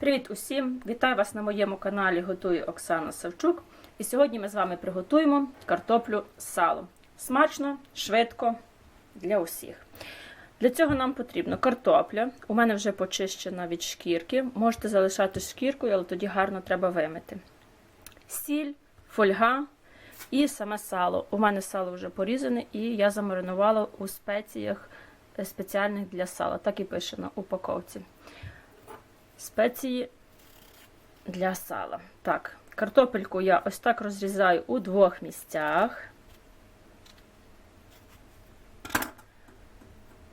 Привіт усім! Вітаю вас на моєму каналі Готує Оксана Савчук. І сьогодні ми з вами приготуємо картоплю з салом. Смачно, швидко для усіх. Для цього нам потрібно картопля. У мене вже почищена від шкірки. Можете залишати шкіркою, але тоді гарно треба вимити. Сіль, фольга і саме сало. У мене сало вже порізане, і я замаринувала у спеціях е, спеціальних для сала. Так і пише на упаковці. Спеції для сала. Так, картопельку я ось так розрізаю у двох місцях.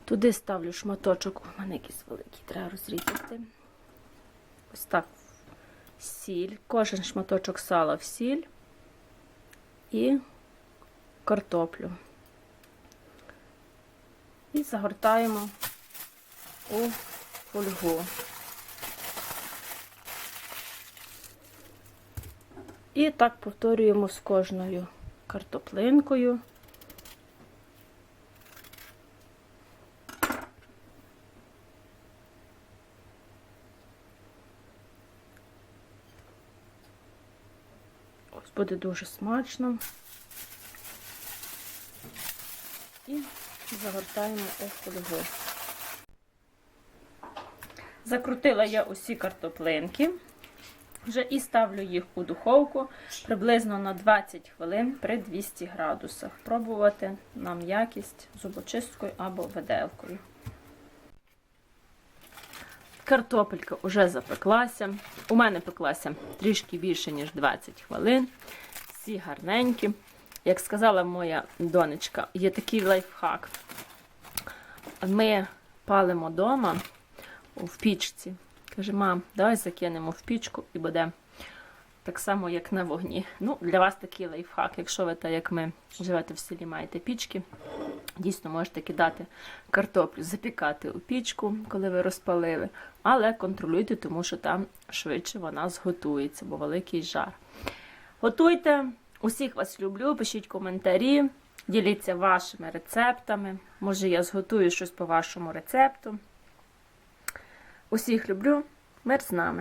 Туди ставлю шматочок, у мене якийсь великий, треба розрізати. Ось так сіль, кожен шматочок сала в сіль і картоплю. І загортаємо у фольгу. І так повторюємо з кожною картоплинкою. Ось буде дуже смачно. І загортаємо у фольгу. Закрутила я усі картоплинки. Вже і ставлю їх у духовку приблизно на 20 хвилин при 200 градусах. Пробувати на м'якість зубочисткою або виделкою. Картопелька вже запеклася. У мене пеклася трішки більше, ніж 20 хвилин. Всі гарненькі. Як сказала моя донечка, є такий лайфхак. Ми палимо вдома в пічці. Каже, мам, давай закинемо в пічку і буде так само, як на вогні. Ну, Для вас такий лайфхак. Якщо ви, так як ми живете в селі, маєте пічки, дійсно можете кидати картоплю, запікати у пічку, коли ви розпалили, але контролюйте, тому що там швидше вона зготується, бо великий жар. Готуйте, усіх вас люблю, пишіть коментарі, діліться вашими рецептами. Може, я зготую щось по вашому рецепту. Усіх люблю, мир з нами.